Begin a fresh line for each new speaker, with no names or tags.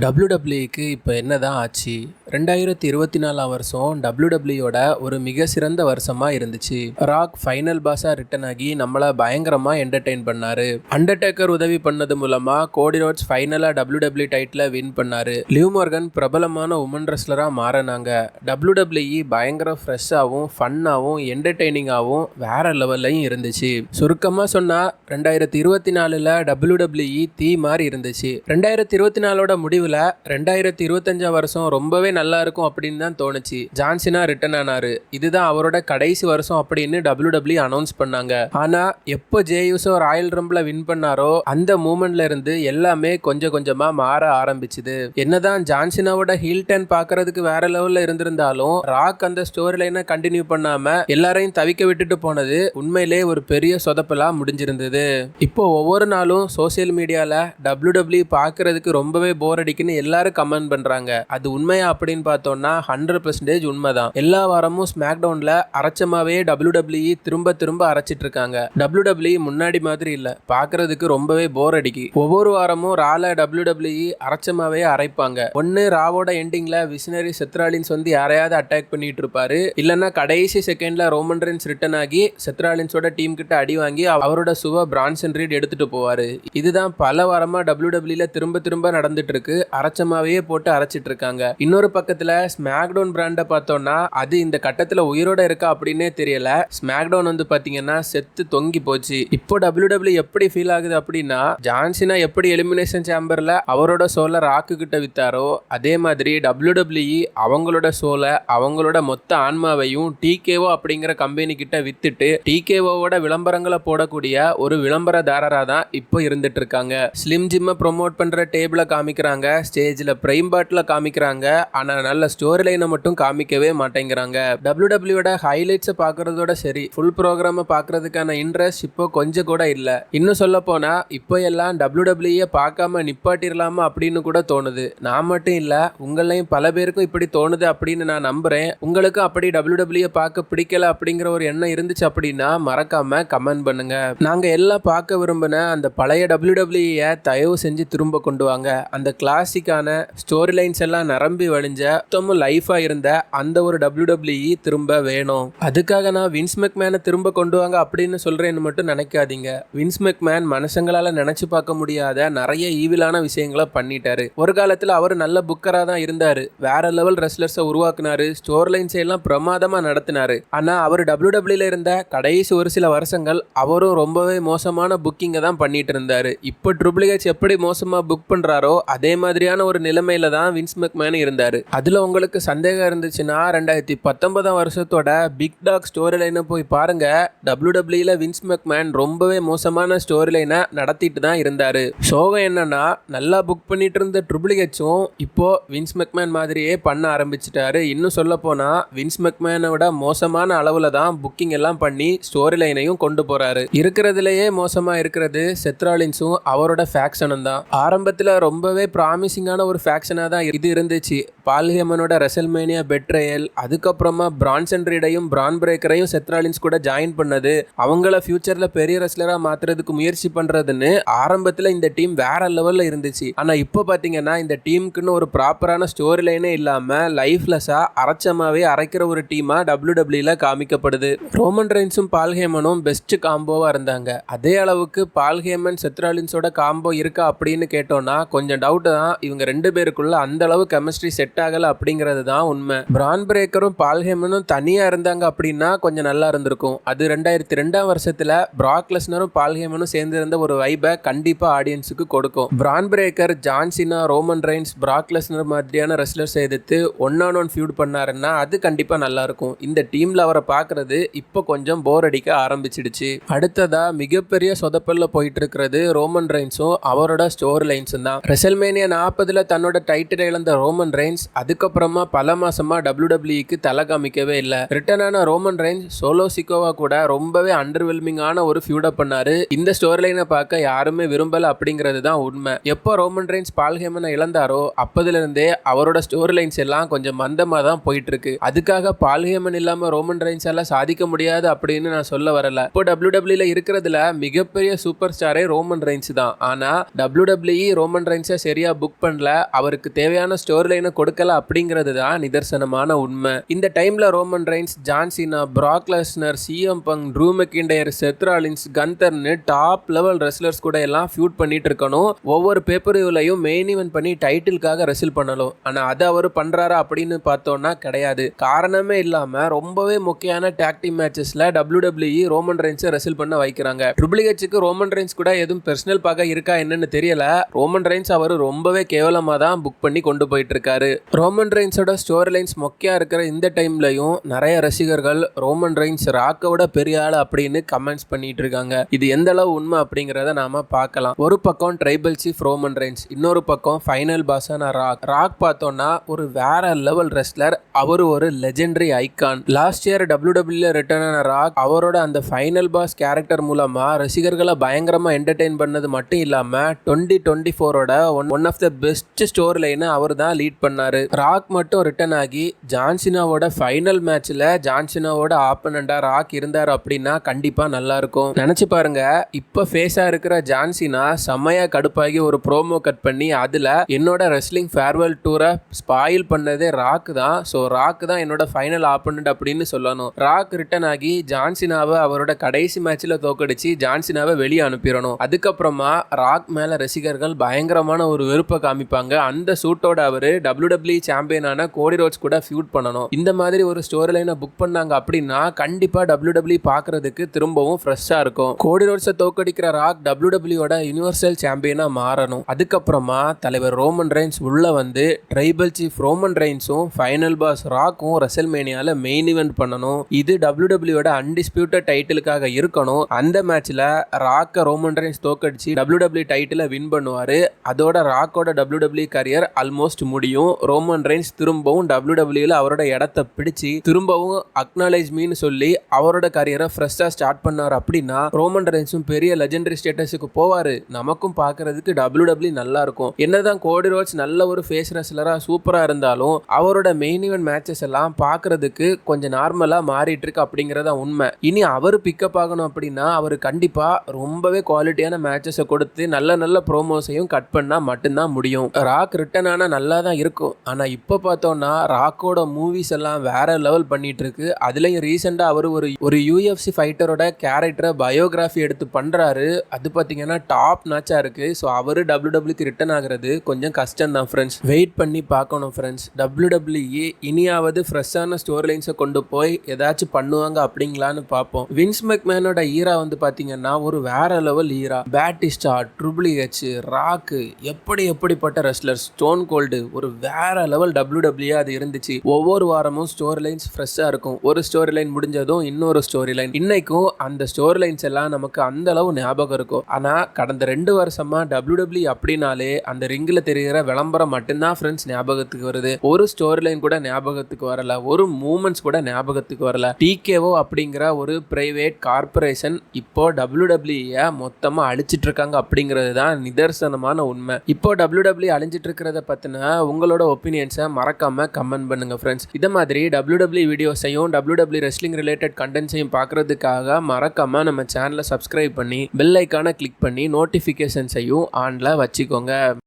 டபிள்யூடபிள்யூக்கு இப்போ என்ன தான் ஆச்சு? ரெண்டாயிரத்தி இருபத்தி நாலாம் வருஷம் டபிள்யூடபிள்யூட ஒரு மிக சிறந்த வருஷமாக இருந்துச்சு. ராக் ஃபைனல் பாஸாக ரிட்டன் ஆகி நம்மளை பயங்கரமாக என்டர்டெயின் பண்ணாரு. அண்டர்டேக்கர் உதவி பண்ணது மூலமாக கோடி ரோட்ஸ் ஃபைனலாக டபிள்யூடபிள்யூ டைட்டில் வின் பண்ணாரு. லிவ் மார்கன் பிரபலமான உமன் ரெஸ்லராக மாறினாங்க. டபிள்யூடபிள்யூஇ பயங்கர ஃப்ரெஷ்ஷாகவும் ஃபன்னாகவும் என்டர்டெய்னிங்காகவும் வேற லெவல்லையும் இருந்துச்சு. சுருக்கமாக சொன்னால் ரெண்டாயிரத்தி இருபத்தி நாலில் டபிள்யூடபிள்யூஇ தீ மாதிரி இருந்துச்சு. ரெண்டாயிரத்தி இருபத்தி நாலோட முடிவில் ரெண்டாயிரத்தி இருபத்தஞ்சாம் வருஷம் ரொம்பவே நல்லா இருக்கும் அப்படின்னு தான் தோணுச்சு. ஜான்சினா ரிட்டர்ன் ஆனாரு. இதுதான் அவரோட கடைசி வருஷம் அப்படின்னு டபிள்யூடபிள்யூ அனௌன்ஸ் பண்ணாங்க. ஆனா எப்போ ஜேயூசோ ராயல் ரம்பில் வின் பண்ணாரோ அந்த மூமெண்ட்ல இருந்து எல்லாமே கொஞ்சம் கொஞ்சமா மாற ஆரம்பிச்சுது. என்னதான் ஜான்சினாவோட ஹீல் டர்ன் பார்க்கறதுக்கு வேற லெவல்ல இருந்திருந்தாலும் ராக் அந்த ஸ்டோரி லைனை கண்டினியூ பண்ணாம எல்லாரையும் தவிக்க விட்டுட்டு போனது உண்மையிலே ஒரு பெரிய சொதப்பலா முடிஞ்சிருந்தது. இப்போ ஒவ்வொரு நாளும் சோஷியல் மீடியால டபிள்யூ டபிள்யூ பார்க்கறதுக்கு ரொம்பவே போர் அடிக்குன்னு எல்லாரும் கமெண்ட் பண்றாங்க. அது உண்மையா அப்படின்னு பார்த்தோம்னா ஹண்ட்ரட் பர்சன்டேஜ் உண்மைதான். எல்லா வாரமும் ஸ்மாக் டவுன்ல அரைச்சமாவே டபிள்யூ டபிள்யூ திரும்ப திரும்ப அரைச்சிட்டு இருக்காங்க டபிள்யூ டபிள்யூ முன்னாடி மாதிரி இல்ல. பார்க்கறதுக்கு ரொம்பவே போர் அடிக்கு. ஒவ்வொரு வாரமும் ரால டபிள்யூ டபிள்யூ அரைச்சமாவே அரைப்பாங்க. ஒன்னு ராவோட எண்டிங்ல விசனரி செத்ராலின்ஸ் வந்து யாரையாவது அட்டாக் பண்ணிட்டு இருப்பாரு இல்லைன்னா கடைசி செகண்ட்ல ரோமன் ரென்ஸ் ரிட்டர்ன் ஆகி செத்ராலின்ஸோட டீம் கிட்ட அடி வாங்கி அவரோட சுவ பிரான்சன் ரீட் எடுத்துட்டு போவாரு. இதுதான் பல வாரமா டபிள்யூ டபிள்யூல திரும்ப திரும்ப நடந்துட்டு இருக்கு அரைச்சமாவே போட்டு அரைச்சிட்டு இருக்காங்க இன்னொரு பக்கத்துல ஸ்மாக்டவுன் பிராண்டை பார்த்தோம்னா அது இந்த கட்டத்துல உயிரோட இருக்கா அப்படின்னே தெரியல. ஸ்மாக்டவுன் வந்து பாத்தீங்கன்னா செத்து தொங்கி போச்சு. இப்போ டபிள்யூ டபிள்யூ எப்படி ஃபீல் ஆகுது அப்படின்னா ஜான்சினா எப்படி எலிமினேஷன் சேம்பர்ல அவரோட சோலை ராக்கு கிட்ட வித்தாரோ அதே மாதிரி டபிள்யூ டபிள்யூ அவங்களோட சோலை அவங்களோட மொத்த ஆன்மாவையும் டிகேஓ அப்படிங்கிற கம்பெனி கிட்ட வித்துட்டு டிகேஓவோட விளம்பரங்களை போடக்கூடிய ஒரு விளம்பரதாரராக தான் இப்போ இருந்துட்டு இருக்காங்க ஸ்லிம் ஜிம்மை ப்ரொமோட் பண்ற டேபிளை காமிக்கிறாங்க. ஸ்டேஜில் பிரைம் பாட்டில் காமிக்கிறாங்க. ஆனால் நல்ல ஸ்டோரி லைனை மட்டும் காமிக்கவே மாட்டேங்கிறாங்க. டபிள்யூ டபிள்யூட ஹைலைட்ஸை பார்க்கறதோட சரி ஃபுல் ப்ரோக்ராமை பார்க்கறதுக்கான இன்ட்ரெஸ்ட் இப்போ கொஞ்சம் கூட இல்லை. இன்னும் சொல்ல போனால் இப்போ எல்லாம் டபிள்யூ டபிள்யூயை பார்க்காம நிப்பாட்டிடலாமா அப்படின்னு கூட தோணுது. நான் மட்டும் இல்லை உங்களையும் பல பேருக்கும் இப்படி தோணுது அப்படின்னு நான் நம்புகிறேன் உங்களுக்கும் அப்படி டபிள்யூ டபிள்யூ பார்க்க பிடிக்கல அப்படிங்கிற ஒரு எண்ணம் இருந்துச்சு அப்படின்னா மறக்காம கமெண்ட் பண்ணுங்க. நாங்கள் எல்லாம் பார்க்க விரும்பின அந்த பழைய டபிள்யூ டபிள்யூயை தயவு செஞ்சு திரும்ப கொண்டு வாங்க. அந்த கிளாசிக்கான ஸ்டோரி லைன்ஸ் எல்லாம் நிரம்பி வழிஞ்சு மொத்தமும் லைஃபாக இருந்த அந்த ஒரு டபிள்யூ திரும்ப வேணும். அதுக்காக நான் வின்ஸ் மெக்மேனை திரும்ப கொண்டு வாங்க அப்படின்னு சொல்றேன்னு மட்டும் நினைக்காதீங்க. வின்ஸ் மெக்மேன் மனுஷங்களால நினைச்சு பார்க்க முடியாத நிறைய ஈவிலான விஷயங்களை பண்ணிட்டாரு. ஒரு காலத்தில் அவர் நல்ல புக்கராக தான் இருந்தாரு. வேற லெவல் ரெஸ்லர்ஸை உருவாக்குனாரு. ஸ்டோர் லைன்ஸ் எல்லாம் பிரமாதமா நடத்தினாரு. ஆனா அவர் டபிள்யூ டபிள்யூல இருந்த கடைசி ஒரு சில வருஷங்கள் அவரும் ரொம்பவே மோசமான புக்கிங்கை தான் பண்ணிட்டு இருந்தாரு. இப்போ ட்ரிபிள் ஹெச் எப்படி மோசமா புக் பண்றாரோ அதே மாதிரியான ஒரு நிலைமையில தான் வின்ஸ் மெக்மேன் இருந்தாரு. அதில் உங்களுக்கு சந்தேகம் இருந்துச்சுன்னா ரெண்டாயிரத்தி பத்தொன்பதாம் வருஷத்தோட பிக் டாக் ஸ்டோரி லைனை போய் பாருங்கள் டபிள்யூ டபிள்யூல வின்ஸ் மெக்மேன் ரொம்பவே மோசமான ஸ்டோரி லைனை நடத்திட்டு தான் இருந்தார். சோகம் என்னன்னா நல்லா புக் பண்ணிட்டு இருந்த ட்ரிபிள் ஹெச்சும் இப்போ வின்ஸ் மெக்மேன் மாதிரியே பண்ண ஆரம்பிச்சிட்டாரு. இன்னும் சொல்ல வின்ஸ் மெக்மேனோட மோசமான அளவில் தான் புக்கிங் எல்லாம் பண்ணி ஸ்டோரி லைனையும் கொண்டு போறாரு. இருக்கிறதுலயே மோசமா இருக்கிறது செத்ராலின்ஸும் அவரோட ஃபேக்ஷனும் தான். ஆரம்பத்தில் ரொம்பவே ப்ராமிசிங்கான ஒரு ஃபேக்ஷனாக தான் இது இருந்துச்சு. பால்ஹேமனோட ரெசல்மேனியா பெட்ரேயல் அதுக்கப்புறமா பிரான்சன் ரீடையும் பிரான் பிரேக்கரையும் செத்ராலின்ஸ் கூட ஜாயின் பண்ணது. அவங்கள ஃபியூச்சரில் பெரிய ரெஸ்லராக மாற்றுறதுக்கு முயற்சி பண்ணுறதுன்னு ஆரம்பத்தில் இந்த டீம் வேற லெவலில் இருந்துச்சு. ஆனால் இப்போ பார்த்தீங்கன்னா இந்த டீமுக்குன்னு ஒரு ப்ராப்பரான ஸ்டோரி லைனே இல்லாமல் லைஃப்லெஸ்ஸாக அரைச்சமாவே அரைக்கிற ஒரு டீமாக டபிள்யூ டபிள்யூல காமிக்கப்படுது. ரோமன் ரெயின்ஸும் பால்ஹேமனும் பெஸ்ட் காம்போவாக இருந்தாங்க. அதே அளவுக்கு பால்ஹேமன் செத்ராலின்ஸோட காம்போ இருக்கா அப்படின்னு கேட்டோம்னா கொஞ்சம் டவுட் தான். இவங்க ரெண்டு பேருக்குள்ள அந்த அளவு கெமிஸ்ட்ரி செட் ஆகல அப்படிங்கிறது தான் உண்மை. பிரான் பிரேக்கரும் பால்ஹேமனும் தனியா இருந்தாங்க அப்படின்னா கொஞ்சம் நல்லா இருந்திருக்கும். அது ரெண்டாயிரத்தி ரெண்டாம் வருஷத்துல பிராக் லெஸ்னரும் பால்ஹேமனும் சேர்ந்து இருந்த ஒரு வைபை கண்டிப்பா ஆடியன்ஸுக்கு கொடுக்கும். Bron Breakker John Cena Roman Reigns Brock Lesnar மாதிரியான ரெஸ்லர்ஸ் எதிர்த்து ஒன் ஆன் ஒன் ஃபியூட் பண்ணாருன்னா அது கண்டிப்பா நல்லா இருக்கும். இந்த டீம்ல அவரை பார்க்கறது இப்போ கொஞ்சம் போர் அடிக்க ஆரம்பிச்சிடுச்சு. அடுத்ததா மிகப்பெரிய சொதப்பல்ல போயிட்டு இருக்கிறது ரோமன் ரைன்ஸும் அவரோட ஸ்டோர் லைன்ஸும் தான். ரெசல்மேனியா நாற்பதுல தன்னோட டைட்டில் இழந்த ரோமன் ரெயின்ஸ் அதுக்கப்புறமா பல மாசமா டபிள்யூடபிள்யூக்கு தலை காமிக்கவே இல்லை. ரிட்டர்ன் ஆன ரோமன் ரெயின்ஸ் சோலோ சிக்கோவா கூட ரொம்பவே அண்டர்வெல்மிங்கான ஒரு ஃபியூட பண்ணாரு. இந்த ஸ்டோரி லைனை பார்க்க யாருமே விரும்பல அப்படிங்கிறது தான் உண்மை. எப்போ ரோமன் ரெயின்ஸ் பால்ஹேமனை இழந்தாரோ அப்பதுல இருந்தே அவரோட ஸ்டோரி லைன்ஸ் எல்லாம் கொஞ்சம் மந்தமா தான் போயிட்டு இருக்கு அதுக்காக பால்ஹேமன் இல்லாம ரோமன் ரெயின்ஸ் சாதிக்க முடியாது அப்படின்னு நான் சொல்ல வரல. இப்போ டபிள்யூடபிள்யூல இருக்கிறதுல மிகப்பெரிய சூப்பர் ஸ்டாரே ரோமன் ரெயின்ஸ் தான். ஆனா டபிள்யூடபிள்யூ ரோமன் ரெயின்ஸை சரியா புக் பண்ணல. அவருக்கு தேவையான ஸ்டோரி லைனை கொடுக்கல அப்படிங்கிறது தான் நிதர்சனமான உண்மை. இந்த டைம்ல Roman Reigns John Cena Brock Lesnar CM Punk Drew McIntyre Seth Rollins கந்தர்னு top level wrestlers கூட எல்லாம் ஃபியூட் பண்ணிட்டு இருக்கணும். ஒவ்வொரு பேப்பர்லையும் மெயின் ஈவென்ட் பண்ணி டைட்டிலுக்காக ரெசில் பண்ணணும். ஆனால் அதை அவர் பண்ணுறாரா அப்படின்னு பார்த்தோம்னா கிடையாது. காரணமே இல்லாமல் ரொம்பவே முக்கியமான டாக்டிங் மேட்சஸ்ல டபிள்யூடபிள்யூஇ ரோமன் ரெயின்ஸை ரெசில் பண்ண வைக்கிறாங்க. ட்ரிபிள் ஹெச்சுக்கு ரோமன் ரெயின்ஸ் கூட எதுவும் பர்சனல் பார்க்க இருக்கா என்னன்னு தெரியல. ரோமன் ரெயின்ஸ் அவர் ரொம்பவே கேவலமாக தான் புக் பண்ணி கொண்டு போயிட்டு இருக்காரு. ரோமன் ரெயின்ஸோட ஸ்டோரி லைன்ஸ் மொக்கையாக இருக்கிற இந்த டைம்லையும் நிறைய ரசிகர்கள் ரோமன் ரெயின்ஸ் ராக்கை விட பெரிய ஆள் அப்படின்னு கமெண்ட்ஸ் பண்ணிட்டு இருக்காங்க. இது எந்த அளவு உண்மை அப்படிங்கிறத நாம பார்க்கலாம். ஒரு பக்கம் ட்ரைபல் சீஃப் ரோமன் ரெயின்ஸ் இன்னொரு பக்கம் ஃபைனல் பாஸான ராக். ராக் பார்த்தோம்னா ஒரு வேற லெவல் ரெஸ்லர் அவர் ஒரு legendary icon last year W W return ஆன ராக் அவரோட அந்த ஃபைனல் பாஸ் கேரக்டர் மூலமா ரசிகர்களை பயங்கரமா என்டர்டெயின் பண்ணது மட்டும் இல்லாம டுவெண்ட்டி டுவெண்ட்டி ஃபோரோட one one of the best story லைனை அவர் தான் லீட் பண்ணாரு. ராக் மட்டும் ரிட்டர்ன் ஆகி ஜான்சினாவோட ஃபைனல் மேட்ச்ல ஜான்சினாவோட ஆப்பனண்டா ராக் இருந்தார் அப்படின்னா கண்டிப்பா நல்லா இருக்கும் நினைச்சு பாருங்க இப்ப ஃபேஸா இருக்கிற ஜான்சினா செம்மையா கடுப்பாகி ஒரு ப்ரோமோ கட் பண்ணி அதுல என்னோட ரெஸ்லிங் ஃபேர்வெல் டூரை ஸ்பாயில் பண்ணதே ராக் தான். ஸோ ராக் தான் என்னோட ஃபைனல் ஆப்பனண்ட் அப்படின்னு சொல்லணும். ராக் ரிட்டர்ன் ஆகி ஜான்சினாவை அவரோட கடைசி மேட்ச்ல தோக்கடிச்சு ஜான்சினாவை வெளியே அனுப்பிடணும். அதுக்கப்புறமா ராக் மேல ரசிகர்கள் பயங்கரமான ஒரு வெறுப்பை காமிப்பாங்க. அந்த சூட்டோட அவரு டபிள்யூ டபிள்யூ சாம்பியனான கோடி ரோட்ஸ் கூட ஃபியூட் பண்ணணும். இந்த மாதிரி ஒரு ஸ்டோரி லைனை புக் பண்ணாங்க அப்படின்னா கண்டிப்பா டபிள்யூ டபிள்யூ பார்க்கறதுக்கு திரும்பவும் ஃப்ரெஷ்ஷாக இருக்கும். கோடி ரோட்ஸை தோக்கடிக்கிற ராக் டபிள்யூ டபிள்யூட யூனிவர்சல் சாம்பியனா மாறணும். அதுக்கப்புறமா தலைவர் ரோமன் ரெயின்ஸ் உள்ள வந்து ட்ரைபல் சீஃப் ரோமன் ரெயின்ஸும் ஃபைனல் பாஸ் ராக்கும் ரெசல்மேனியால மெயின் இவெண்ட் பண்ணணும். இது டபிள்யூ டபிள்யூட அன்டிஸ்பியூட்டட் டைட்டிலுக்காக இருக்கணும். அந்த மேட்ச்ல ராக்க ரோமன் ரெயின்ஸ் தோக்கடிச்சு டபிள்யூ டபிள்யூ டைட்டில வின் பண்ணுவாரு. அதோட ராக்கோட டபிள்யூ டபிள்யூ கரியர் ஆல்மோஸ்ட் முடியும். ரோமன் ரெயின்ஸ் திரும்பவும் டபிள்யூ டபிள்யூல அவரோட இடத்த பிடிச்சு திரும்பவும் அக்னாலேஜ் மீன்னு சொல்லி அவரோட கரியரை ஃப்ரெஷ்ஷாக ஸ்டார்ட் பண்ணார். அப்படின்னா ரோமன் ரெயின்ஸும் பெரிய லெஜெண்டரி ஸ்டேட்டஸுக்கு போவார். நமக்கும் பார்க்கறதுக்கு டபிள்யூ டபிள்யூ நல்லா இருக்கும். என்னதான் கோடி ரோட்ஸ் நல்ல ஒரு ஃபேஸ் ரெஸ்லராக சூப்பராக இருந்தாலும் அவரோட மெயின் ஈவெண்ட் மேட்சஸ் எல்லாம் பார்க்கறதுக்கு கொஞ்சம் நார்மலாக மாறிட்டு இருக்கு அப்படிங்கிறத உண்மை. இனி அவர் பிக்கப் ஆகணும் அப்படின்னா அவர் கண்டிப்பாக ரொம்பவே குவாலிட்டியான மேட்சஸை கொடுத்து நல்ல நல்ல ப்ரோமோஸையும் கட் பண்ணால் மட்டும்தான் முடியும். ராக் ரிட்டன் ஆனால் நல்லா தான் இருக்கும். ஆனால் இப்போ பார்த்தோன்னா ராக்கோட மூவிஸ் எல்லாம் வேற லெவல் பண்ணிகிட்ருக்கு அதுலேயும் ரீசெண்டாக அவர் ஒரு ஒரு யூஎஃப்சி ஃபைட்டரோட கேரக்டரை பயோகிராஃபி எடுத்து பண்ணுறாரு அது பார்த்தீங்கன்னா டாப் நாச்சாக இருக்குது ஸோ அவர் டபிள்யூ டபிள்யூக்கு ரிட்டன் ஆகிறது கொஞ்சம் கஷ்டம் தான் ஃப்ரெண்ட்ஸ் வெயிட் பண்ணி பார்க்கணும் ஃப்ரெண்ட்ஸ் டபிள்யூ டபிள்யூஇ இனியாவது ஃப்ரெஷ்ஷான ஸ்டோரி லைன்ஸை கொண்டு போய் ஏதாச்சும் பண்ணுவாங்க அப்படிங்களான்னு பார்ப்போம். வின்ஸ் மெக்மேனோட ஈரா வந்து பார்த்தீங்கன்னா ஒரு வேற level era Batista triple H ராக்கு எப்படி எப்படிப்பட்ட ரெஸ்லர் ஸ்டோன் கோல்டு ஒரு வேற லெவல் டபிள்யூ டபிள்யூ அது இருந்துச்சு. ஒவ்வொரு வாரமும் ஸ்டோரி லைன்ஸ் ஃப்ரெஷ்ஷாக இருக்கும். ஒரு ஸ்டோரி லைன் முடிஞ்சதும் இன்னொரு ஸ்டோரி லைன் இன்னைக்கும் அந்த ஸ்டோரி லைன்ஸ் எல்லாம் நமக்கு அந்த அளவு ஞாபகம் இருக்கும். ஆனால் கடந்த ரெண்டு வருஷமா டபிள்யூ டபிள்யூ அப்படின்னாலே அந்த ரிங்கில் தெரிகிற விளம்பரம் மட்டும்தான் ஃப்ரெண்ட்ஸ் ஞாபகத்துக்கு வருது. ஒரு ஸ்டோரி லைன் கூட ஞாபகத்துக்கு வரல. ஒரு மூமெண்ட்ஸ் கூட ஞாபகத்துக்கு வரல. டிகேஓ அப்படிங்கிற ஒரு பிரைவேட் கார்பரேஷன் இப்போ டபிள்யூ டபிள்யூ மொத்தமாக அழிச்சிட்டு இருக்காங்க அப்படிங்கிறது தான் நிதர்சனமான உண்மை. இப்போ டபிள்யூ டபிள்யூ அழிஞ்சிட்டு இருக்கிறத பற்றின உங்களோட ஒப்பீனியன்ஸை மறக்காம கமெண்ட் பண்ணுங்க ஃப்ரெண்ட்ஸ் இதை மாதிரி டபிள்யூ டபிள்யூ வீடியோஸையும் டபிள்யூ டபிள்யூ ரெஸ்லிங் ரிலேட்டட் கண்டென்ட்ஸையும் பார்க்குறதுக்காக மறக்காமல் நம்ம சேனலை சப்ஸ்கிரைப் பண்ணி பெல் ஐக்கானை கிளிக் பண்ணி நோட்டிஃபிகேஷன்ஸையும் ஆனில் வச்சுக்கோங்க.